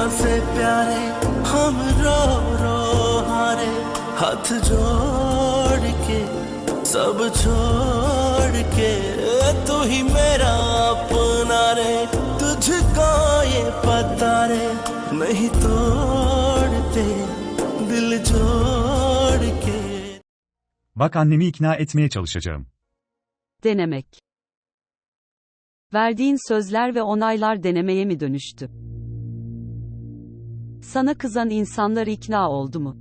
से प्यारे हम रो रो हारे हाथ जोड़ के सब छोड़ के तू ही मेरा अपना रे तुझको ये पता रे नहीं तोड़ते दिल जोड़ के Bak annemi ikna etmeye çalışacağım. Denemek. Verdiğin sözler ve onaylar denemeye mi dönüştü? Sana kızan insanlar ikna oldu mu?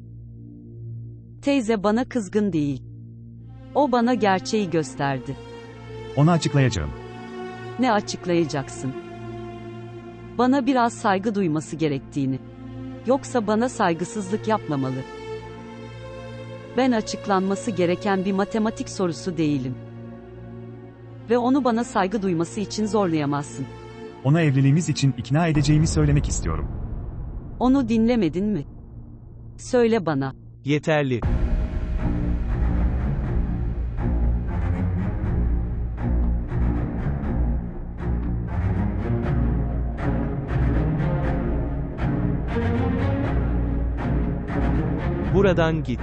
Teyze bana kızgın değil. O bana gerçeği gösterdi. Ona açıklayacağım. Ne açıklayacaksın? Bana biraz saygı duyması gerektiğini. Yoksa bana saygısızlık yapmamalı. Ben açıklanması gereken bir matematik sorusu değilim. Ve onu bana saygı duyması için zorlayamazsın. Ona evliliğimiz için ikna edeceğimi söylemek istiyorum. Onu dinlemedin mi? Söyle bana. Yeterli. Buradan git.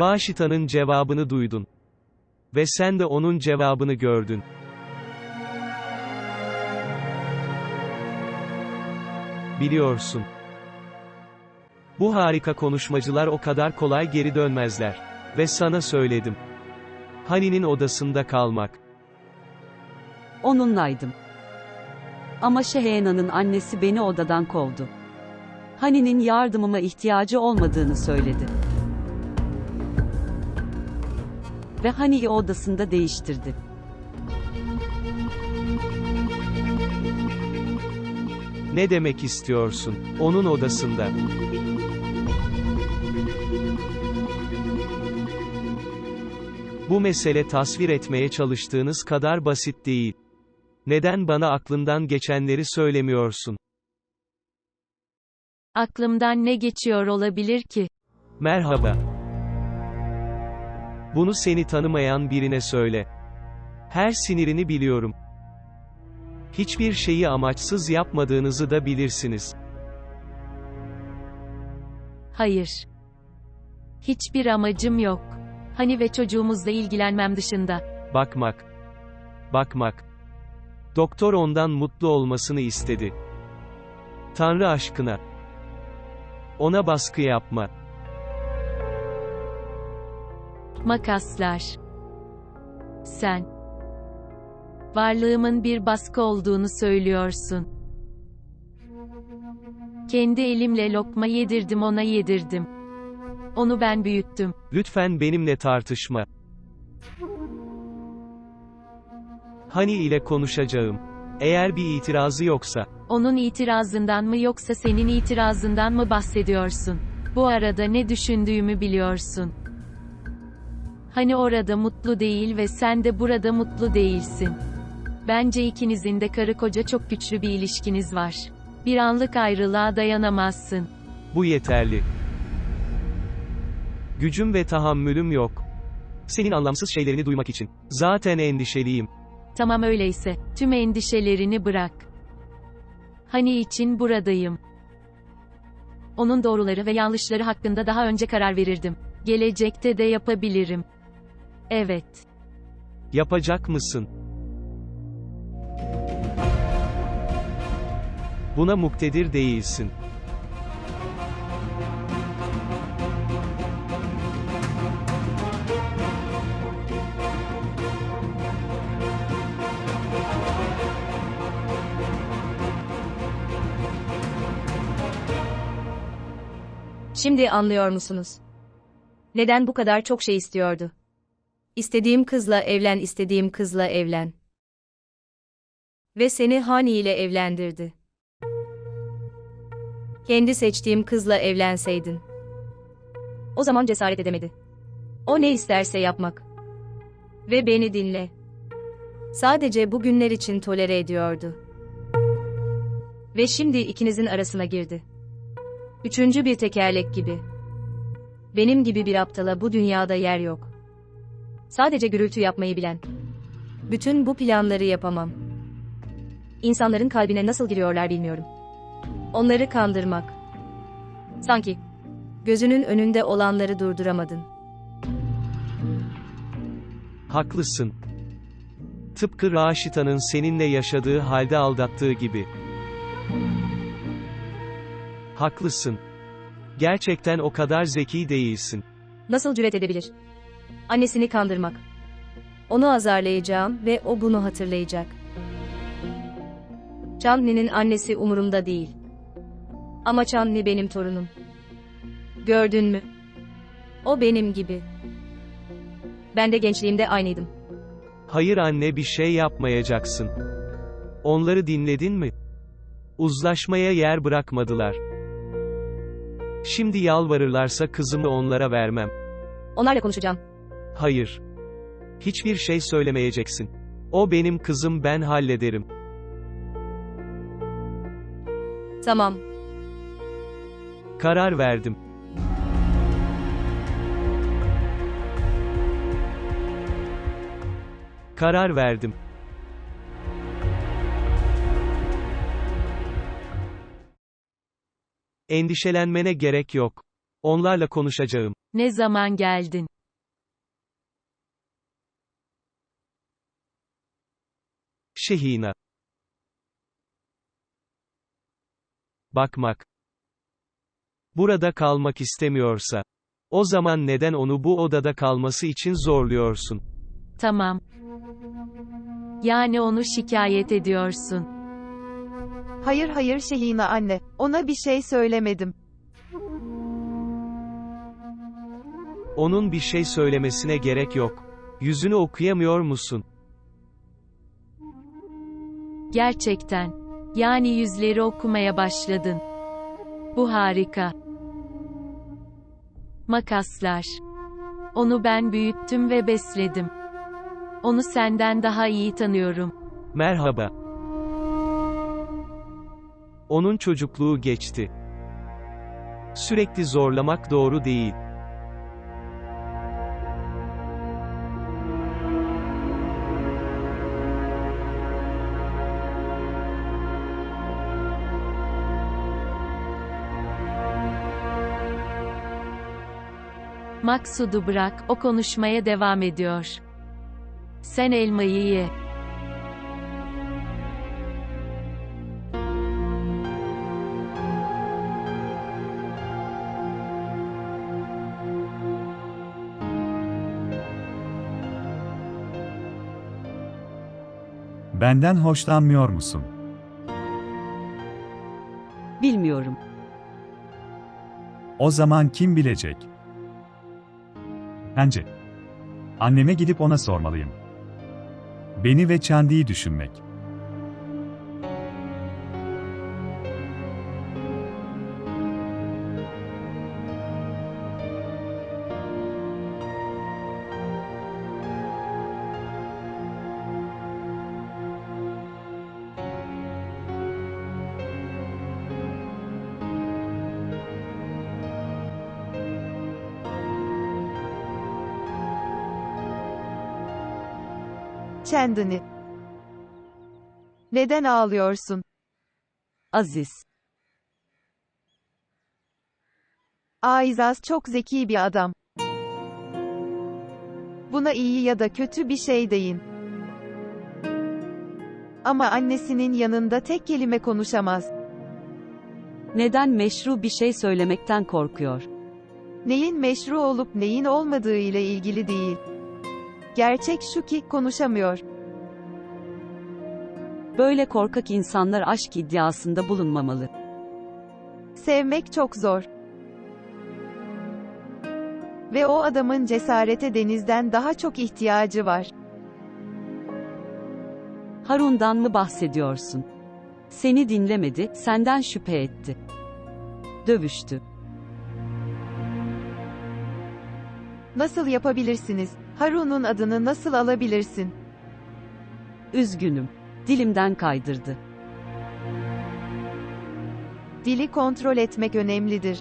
Raşita'nın cevabını duydun. Ve sen de onun cevabını gördün. Biliyorsun. Bu harika konuşmacılar o kadar kolay geri dönmezler. Ve sana söyledim. Hani'nin odasında kalmak. Onunlaydım. Ama Şehena'nın annesi beni odadan kovdu. Hani'nin yardımıma ihtiyacı olmadığını söyledi. Ve Hani'yi odasında değiştirdi. Ne demek istiyorsun? Onun odasında. Bu mesele tasvir etmeye çalıştığınız kadar basit değil. Neden bana aklından geçenleri söylemiyorsun? Aklımdan ne geçiyor olabilir ki? Merhaba. Bunu seni tanımayan birine söyle. Her sinirini biliyorum. Hiçbir şeyi amaçsız yapmadığınızı da bilirsiniz. Hayır. Hiçbir amacım yok. Hani ve çocuğumuzla ilgilenmem dışında. Bakmak. Bakmak. Doktor ondan mutlu olmasını istedi. Tanrı aşkına. Ona baskı yapma. Makaslar. Sen. Varlığımın bir baskı olduğunu söylüyorsun. Kendi elimle lokma yedirdim ona yedirdim. Onu ben büyüttüm. Lütfen benimle tartışma. Hani ile konuşacağım. Eğer bir itirazı yoksa, Onun itirazından mı yoksa senin itirazından mı bahsediyorsun? Bu arada ne düşündüğümü biliyorsun. Hani orada mutlu değil ve sen de burada mutlu değilsin. Bence ikinizin de karı koca çok güçlü bir ilişkiniz var. Bir anlık ayrılığa dayanamazsın. bu yeterli. Gücüm ve tahammülüm yok. Senin anlamsız şeylerini duymak için. Zaten endişeliyim. Tamam öyleyse, tüm endişelerini bırak. Hani için buradayım. Onun doğruları ve yanlışları hakkında daha önce karar verirdim. Gelecekte de yapabilirim. Evet. Yapacak mısın? Buna muktedir değilsin. Şimdi anlıyor musunuz? Neden bu kadar çok şey istiyordu? İstediğim kızla evlen, istediğim kızla evlen. Ve seni Hani ile evlendirdi. Kendi seçtiğim kızla evlenseydin. O zaman cesaret edemedi. O ne isterse yapmak. Ve beni dinle. Sadece bu günler için tolere ediyordu. Ve şimdi ikinizin arasına girdi. Üçüncü bir tekerlek gibi. Benim gibi bir aptala bu dünyada yer yok. Sadece gürültü yapmayı bilen. Bütün bu planları yapamam. İnsanların kalbine nasıl giriyorlar bilmiyorum. Onları kandırmak. Sanki gözünün önünde olanları durduramadın. Haklısın. Tıpkı Raşita'nın seninle yaşadığı halde aldattığı gibi. Haklısın. Gerçekten o kadar zeki değilsin. Nasıl cüret edebilir? Annesini kandırmak. Onu azarlayacağım ve o bunu hatırlayacak. Chandni'nin annesi umurumda değil. Ama Chandni benim torunum. Gördün mü? O benim gibi. Ben de gençliğimde aynıydım. Hayır anne bir şey yapmayacaksın. Onları dinledin mi? Uzlaşmaya yer bırakmadılar. Şimdi yalvarırlarsa kızımı onlara vermem. Onlarla konuşacağım. Hayır. Hiçbir şey söylemeyeceksin. O benim kızım ben hallederim. Tamam. Karar verdim. Karar verdim. Endişelenmene gerek yok. Onlarla konuşacağım. Ne zaman geldin? Şehina. Bakmak. Burada kalmak istemiyorsa. O zaman neden onu bu odada kalması için zorluyorsun? Tamam. Yani onu şikayet ediyorsun. Hayır hayır Şehina anne, ona bir şey söylemedim. Onun bir şey söylemesine gerek yok. Yüzünü okuyamıyor musun? Gerçekten. Yani yüzleri okumaya başladın. Bu harika. Makaslar. Onu ben büyüttüm ve besledim. Onu senden daha iyi tanıyorum. Merhaba. Onun çocukluğu geçti. Sürekli zorlamak doğru değil. Maksud'u bırak, o konuşmaya devam ediyor. Sen elmayı ye. Benden hoşlanmıyor musun? Bilmiyorum. O zaman kim bilecek? Bence. Anneme gidip ona sormalıyım. Beni ve Chandi'yi düşünmek. Chandni. Neden ağlıyorsun? Aziz. Aizaz çok zeki bir adam. Buna iyi ya da kötü bir şey deyin. Ama annesinin yanında tek kelime konuşamaz. Neden meşru bir şey söylemekten korkuyor? Neyin meşru olup neyin olmadığı ile ilgili değil. Gerçek şu ki konuşamıyor. Böyle korkak insanlar aşk iddiasında bulunmamalı. Sevmek çok zor. Ve o adamın cesarete denizden daha çok ihtiyacı var. Harun'dan mı bahsediyorsun? Seni dinlemedi, senden şüphe etti. Dövüştü. Nasıl yapabilirsiniz? Harun'un adını nasıl alabilirsin? Üzgünüm. Dilimden kaydırdı. Dili kontrol etmek önemlidir.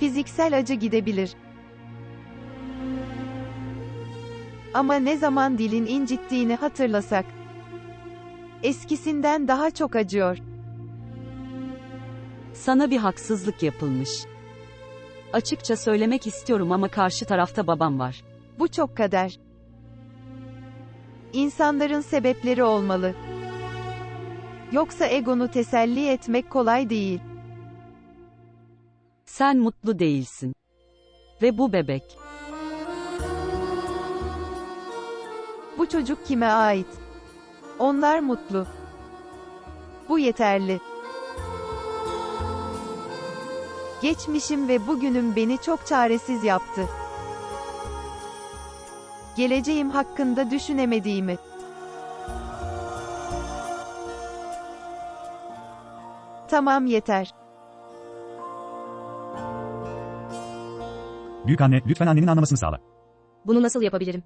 Fiziksel acı gidebilir. Ama ne zaman dilin incittiğini hatırlasak. Eskisinden daha çok acıyor. Sana bir haksızlık yapılmış. Açıkça söylemek istiyorum ama karşı tarafta babam var. Bu çok kader. İnsanların sebepleri olmalı. Yoksa egonu teselli etmek kolay değil. Sen mutlu değilsin. Ve bu bebek. Bu çocuk kime ait? Onlar mutlu. Bu yeterli. Geçmişim ve bugünüm beni çok çaresiz yaptı. Geleceğim hakkında düşünemediğimi. Tamam yeter. Büyük anne, lütfen annenin anlamasını sağla. Bunu nasıl yapabilirim?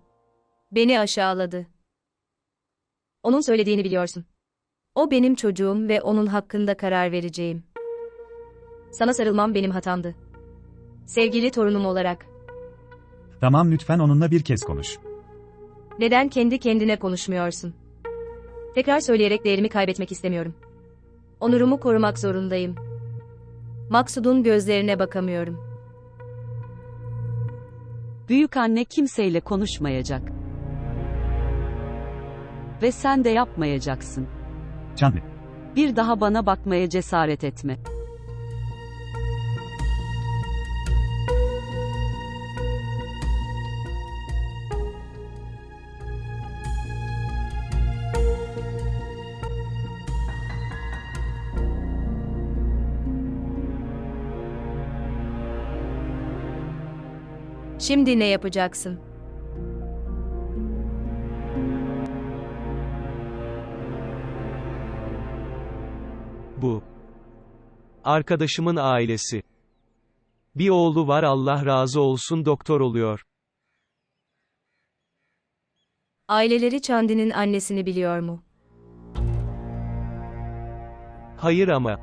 Beni aşağıladı. Onun söylediğini biliyorsun. O benim çocuğum ve onun hakkında karar vereceğim. Sana sarılmam benim hatamdı. Sevgili torunum olarak. Tamam lütfen onunla bir kez konuş. Neden kendi kendine konuşmuyorsun? Tekrar söyleyerek değerimi kaybetmek istemiyorum. Onurumu korumak zorundayım. Maksud'un gözlerine bakamıyorum. Büyük anne kimseyle konuşmayacak. Ve sen de yapmayacaksın. Çandi. Bir daha bana bakmaya cesaret etme. Şimdi ne yapacaksın? Bu. Arkadaşımın ailesi. Bir oğlu var Allah razı olsun doktor oluyor. Aileleri Chandi'nin annesini biliyor mu? Hayır ama.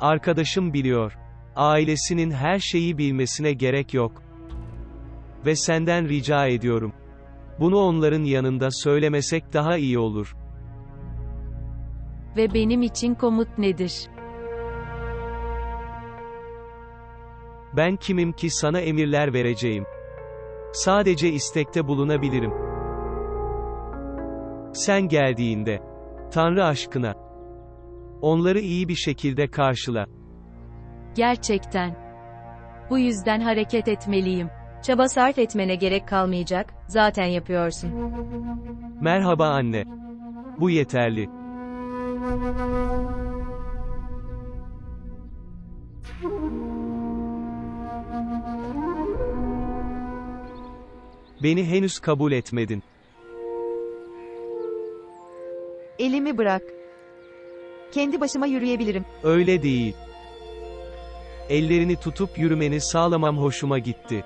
Arkadaşım biliyor. Ailesinin her şeyi bilmesine gerek yok. Ve senden rica ediyorum. Bunu onların yanında söylemesek daha iyi olur. Ve benim için komut nedir? Ben kimim ki sana emirler vereceğim? Sadece istekte bulunabilirim. Sen geldiğinde, Tanrı aşkına, onları iyi bir şekilde karşıla. Gerçekten. Bu yüzden hareket etmeliyim. Çaba sarf etmene gerek kalmayacak, zaten yapıyorsun. Merhaba anne. Bu yeterli. Beni henüz kabul etmedin. Elimi bırak. Kendi başıma yürüyebilirim. Öyle değil. Ellerini tutup yürümeni sağlamam hoşuma gitti.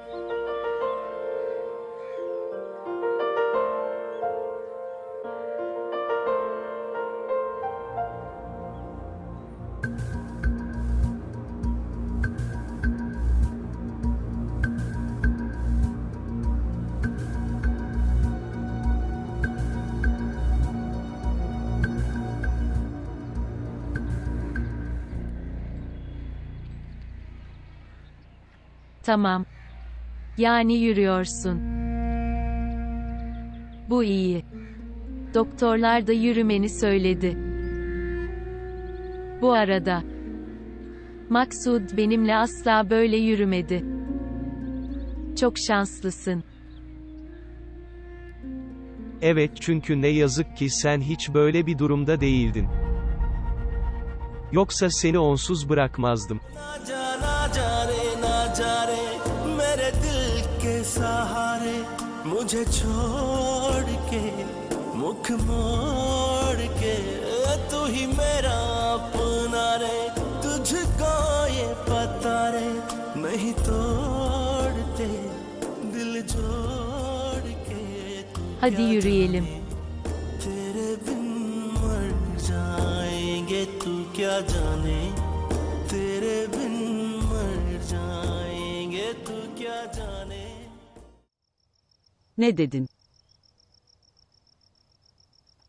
Tamam. Yani yürüyorsun. Bu iyi. Doktorlar da yürümeni söyledi. Bu arada Maksud benimle asla böyle yürümedi. Çok şanslısın. Evet çünkü ne yazık ki sen hiç böyle bir durumda değildin. Yoksa seni onsuz bırakmazdım. जा रे मेरे दिल के सहारे मुझे छोड़ के मुख मोड़ के तू ही मेरा अपना रे तुझको ये पता रे नहीं तोड़ते दिल जोड़ के Hadi yürüyelim. तेरे बिन मर जाएँगे तू क्या जाने तेरे बिन मर जाएँगे Ne dedin?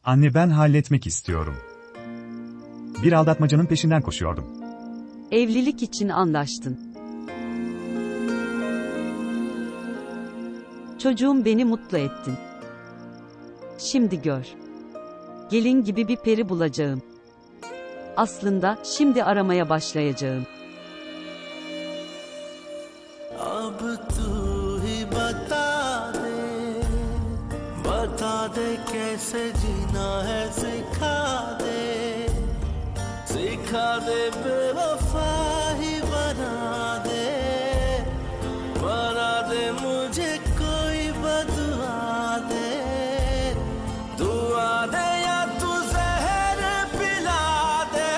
Anne ben halletmek istiyorum. Bir aldatmacanın peşinden koşuyordum. Evlilik için anlaştın. Çocuğum beni mutlu ettin. Şimdi gör. Gelin gibi bir peri bulacağım. Aslında şimdi aramaya başlayacağım. कैसे जीना है सिखा दे सिखा दे बेवफा ही बना दे बना दे मुझे कोई बदुआ दे दुआ दे या तू जहर पिला दे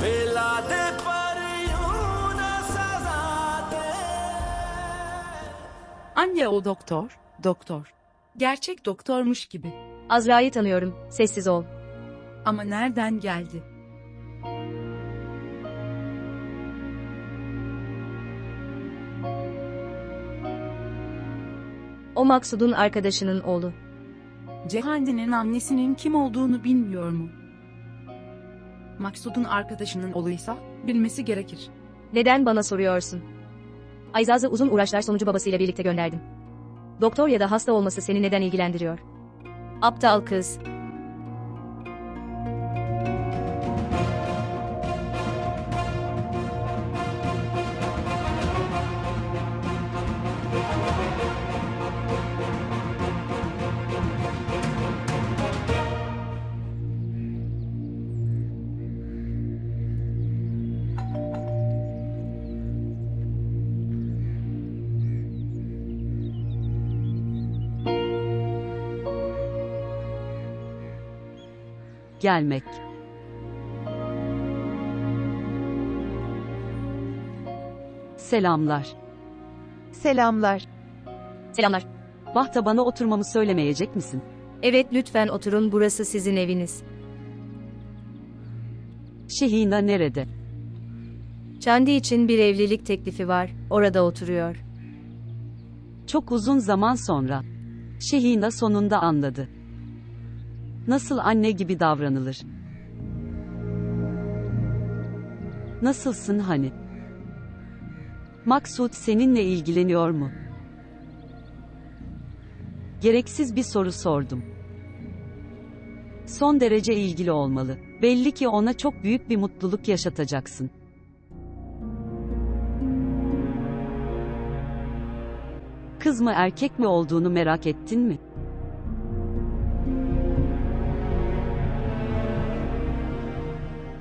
पिला दे पर यूं न सजा दे Anne o doktor, doktor. Gerçek doktormuş gibi. Azra'yı tanıyorum. Sessiz ol. Ama nereden geldi? O Maksud'un arkadaşının oğlu. Cehande'nin annesinin kim olduğunu bilmiyor mu? Maksud'un arkadaşının oğluysa bilmesi gerekir. Neden bana soruyorsun? Ayzaz'ı uzun uğraşlar sonucu babasıyla birlikte gönderdim. Doktor ya da hasta olması seni neden ilgilendiriyor? Aptal kız. Gelmek. Selamlar. Selamlar. Selamlar. Bahta bana oturmamı söylemeyecek misin? Evet lütfen oturun burası sizin eviniz. Şehina nerede? Çandi için bir evlilik teklifi var. Orada oturuyor. Çok uzun zaman sonra. Şehina sonunda anladı. Nasıl anne gibi davranılır? Nasılsın hani? Maksut seninle ilgileniyor mu? Gereksiz bir soru sordum. Son derece ilgili olmalı. Belli ki ona çok büyük bir mutluluk yaşatacaksın. Kız mı erkek mi olduğunu merak ettin mi?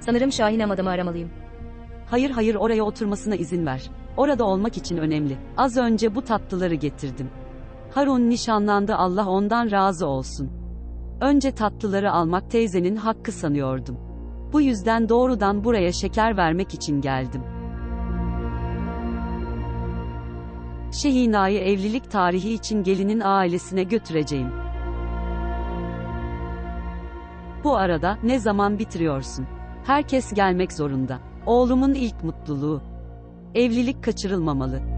Sanırım Şahin adamı aramalıyım. Hayır hayır oraya oturmasına izin ver. Orada olmak için önemli. Az önce bu tatlıları getirdim. Harun nişanlandı Allah ondan razı olsun. Önce tatlıları almak teyzenin hakkı sanıyordum. Bu yüzden doğrudan buraya şeker vermek için geldim. Şehina'yı evlilik tarihi için gelinin ailesine götüreceğim. Bu arada ne zaman bitiriyorsun? Herkes gelmek zorunda. Oğlumun ilk mutluluğu. Evlilik kaçırılmamalı.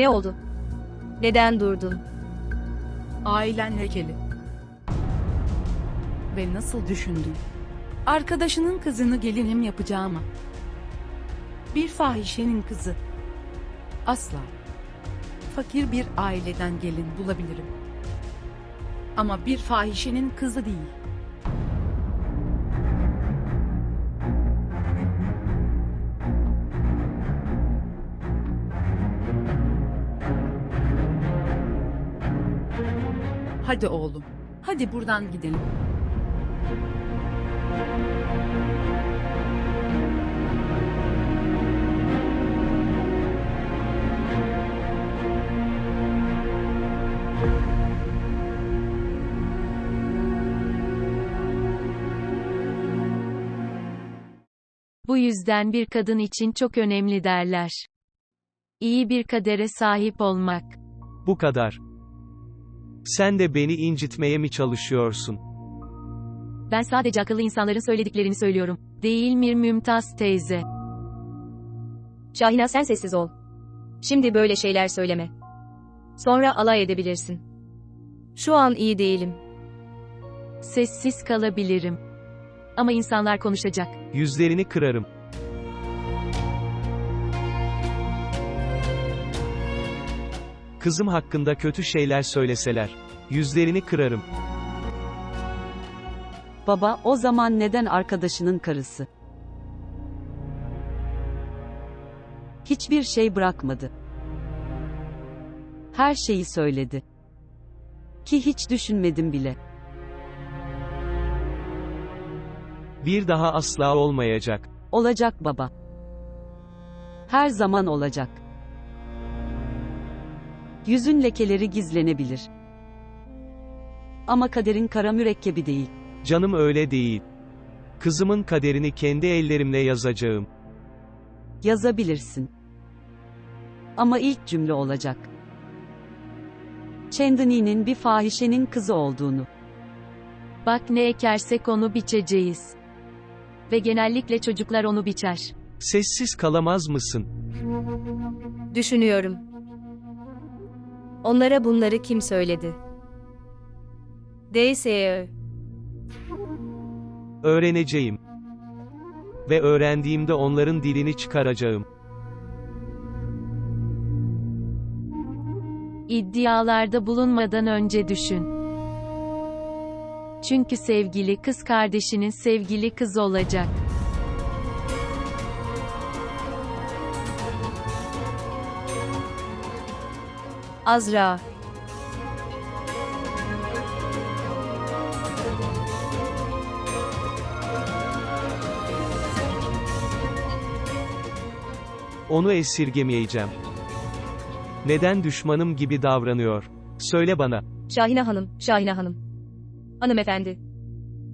Ne oldu? Neden durdun? Ailen lekeli. Ve nasıl düşündün? Arkadaşının kızını gelinim yapacağıma. Bir fahişenin kızı. Asla. Fakir bir aileden gelin bulabilirim. Ama bir fahişenin kızı değil. Hadi oğlum. Hadi buradan gidelim. Bu yüzden bir kadın için çok önemli derler. İyi bir kadere sahip olmak. Bu kadar. Sen de beni incitmeye mi çalışıyorsun? Ben sadece akıllı insanların söylediklerini söylüyorum. Değil mi Mümtaz teyze? Şahina sen sessiz ol. Şimdi böyle şeyler söyleme. Sonra alay edebilirsin. Şu an iyi değilim. Sessiz kalabilirim. Ama insanlar konuşacak. Yüzlerini kırarım. Kızım hakkında kötü şeyler söyleseler, yüzlerini kırarım. Baba, o zaman neden arkadaşının karısı? Hiçbir şey bırakmadı. Her şeyi söyledi. Ki hiç düşünmedim bile. Bir daha asla olmayacak. Olacak baba. Her zaman olacak. Yüzün lekeleri gizlenebilir. Ama kaderin kara mürekkebi değil. Canım öyle değil. Kızımın kaderini kendi ellerimle yazacağım. Yazabilirsin. Ama ilk cümle olacak. Chandani'nin bir fahişenin kızı olduğunu. Bak ne ekersek onu biçeceğiz. Ve genellikle çocuklar onu biçer. Sessiz kalamaz mısın? Düşünüyorum. Onlara bunları kim söyledi? DSÖ. Öğreneceğim. Ve öğrendiğimde onların dilini çıkaracağım. İddialarda bulunmadan önce düşün. Çünkü sevgili kız kardeşinin sevgili kız olacak. Azra. Onu esirgemeyeceğim. Neden düşmanım gibi davranıyor? Söyle bana. Şahine Hanım, Şahine Hanım. Hanımefendi.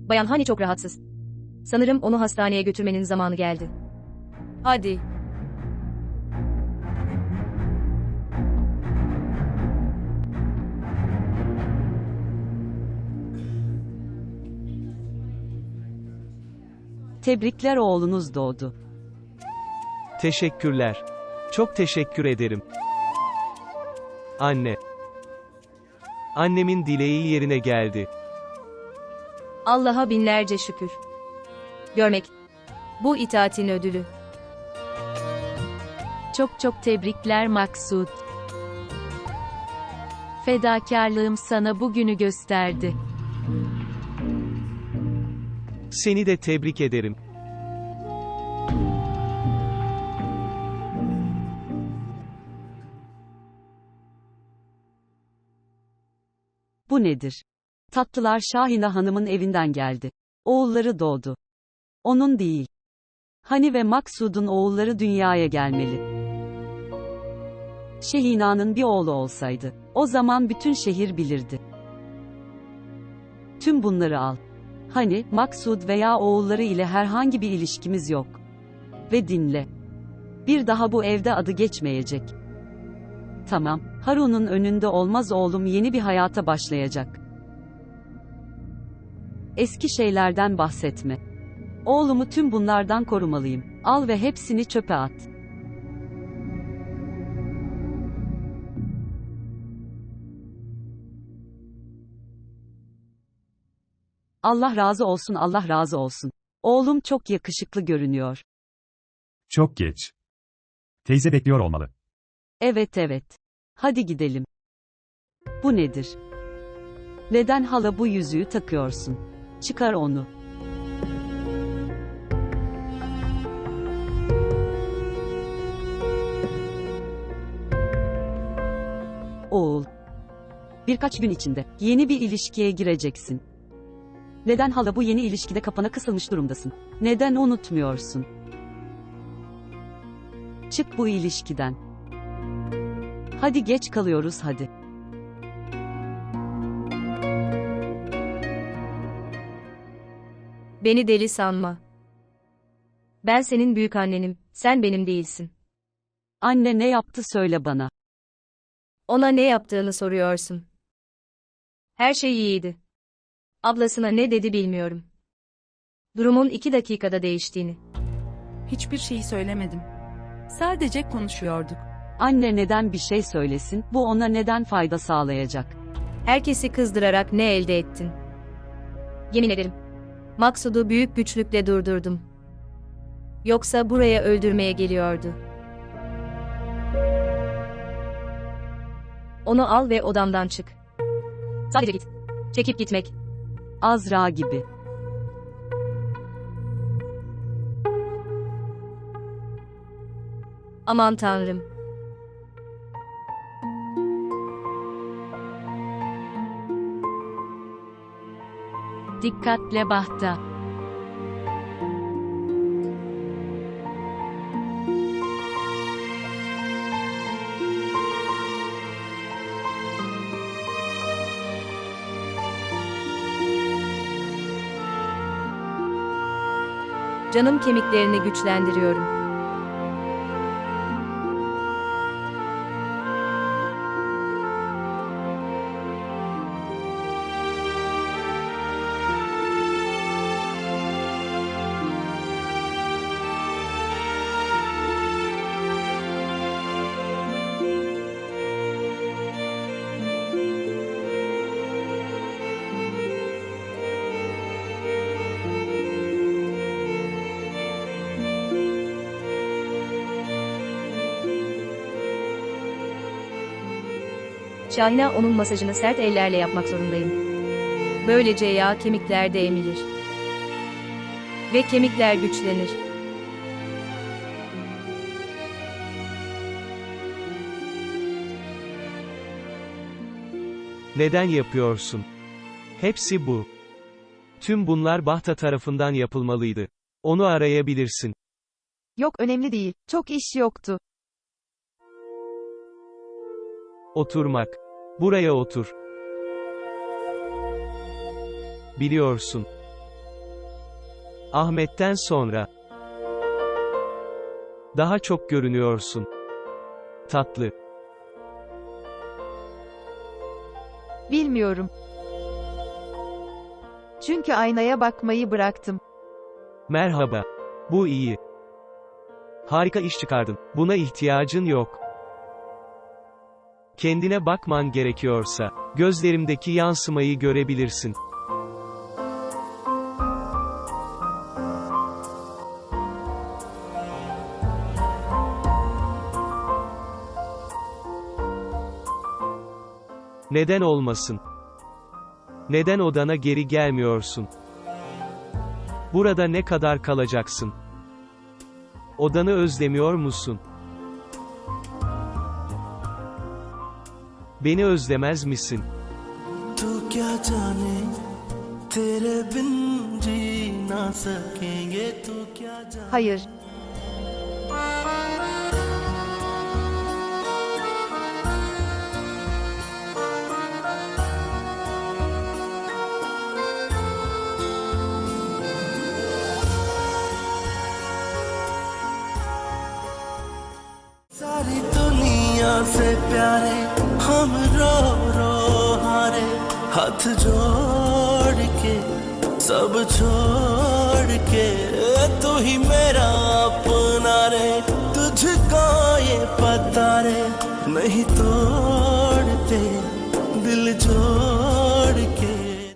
Bayan Hani çok rahatsız. Sanırım onu hastaneye götürmenin zamanı geldi. Hadi. Tebrikler oğlunuz doğdu. Teşekkürler. Çok teşekkür ederim. Anne. Annemin dileği yerine geldi. Allah'a binlerce şükür. Görmek. Bu itaatin ödülü. Çok çok tebrikler Maksut. Fedakarlığım sana bugünü gösterdi. Seni de tebrik ederim. Bu nedir? Tatlılar Şahina Hanım'ın evinden geldi. Oğulları doğdu. Onun değil. Hani ve Maksud'un oğulları dünyaya gelmeli. Şehina'nın bir oğlu olsaydı, o zaman bütün şehir bilirdi. Tüm bunları al. Hani, Maksud veya oğulları ile herhangi bir ilişkimiz yok. Ve dinle. Bir daha bu evde adı geçmeyecek. Tamam, Harun'un önünde olmaz oğlum yeni bir hayata başlayacak. Eski şeylerden bahsetme. Oğlumu tüm bunlardan korumalıyım. Al ve hepsini çöpe at. Allah razı olsun Allah razı olsun. Oğlum çok yakışıklı görünüyor. Çok geç. Teyze bekliyor olmalı. Evet evet. Hadi gidelim. Bu nedir? Neden hala bu yüzüğü takıyorsun? Çıkar onu. Oğul. Birkaç gün içinde yeni bir ilişkiye gireceksin. Neden hala bu yeni ilişkide kapana kısılmış durumdasın? Neden unutmuyorsun? Çık bu ilişkiden. Hadi geç kalıyoruz hadi. Beni deli sanma. Ben senin büyük annenim, sen benim değilsin. Anne ne yaptı söyle bana. Ona ne yaptığını soruyorsun. Her şey iyiydi. Ablasına ne dedi bilmiyorum. Durumun iki dakikada değiştiğini. Hiçbir şey söylemedim. Sadece konuşuyorduk. Anne neden bir şey söylesin? Bu ona neden fayda sağlayacak? Herkesi kızdırarak ne elde ettin? Yemin ederim. Maksud'u büyük güçlükle durdurdum. Yoksa buraya öldürmeye geliyordu. Onu al ve odamdan çık. Sadece git. Çekip gitmek. Azra gibi. Aman tanrım. Dikkatle bahta. Canım kemiklerini güçlendiriyorum. Şahina onun masajını sert ellerle yapmak zorundayım. Böylece yağ kemiklerde emilir. Ve kemikler güçlenir. Neden yapıyorsun? Hepsi bu. Tüm bunlar Bahta tarafından yapılmalıydı. Onu arayabilirsin. Yok önemli değil. Çok iş yoktu. Oturmak. Buraya otur. Biliyorsun. Ahmet'ten sonra. Daha çok görünüyorsun. Tatlı. Bilmiyorum. Çünkü aynaya bakmayı bıraktım. Merhaba. Bu iyi. Harika iş çıkardın. Buna ihtiyacın yok. Kendine bakman gerekiyorsa, gözlerimdeki yansımayı görebilirsin. Neden olmasın? Neden odana geri gelmiyorsun? Burada ne kadar kalacaksın? Odanı özlemiyor musun? Beni özlemez misin? Hayır, हाथ जोड़ के, सब छोड़ के तू ही मेरा अपना रे, तुझको ये पता रे, नहीं तोड़ते दिल जोड़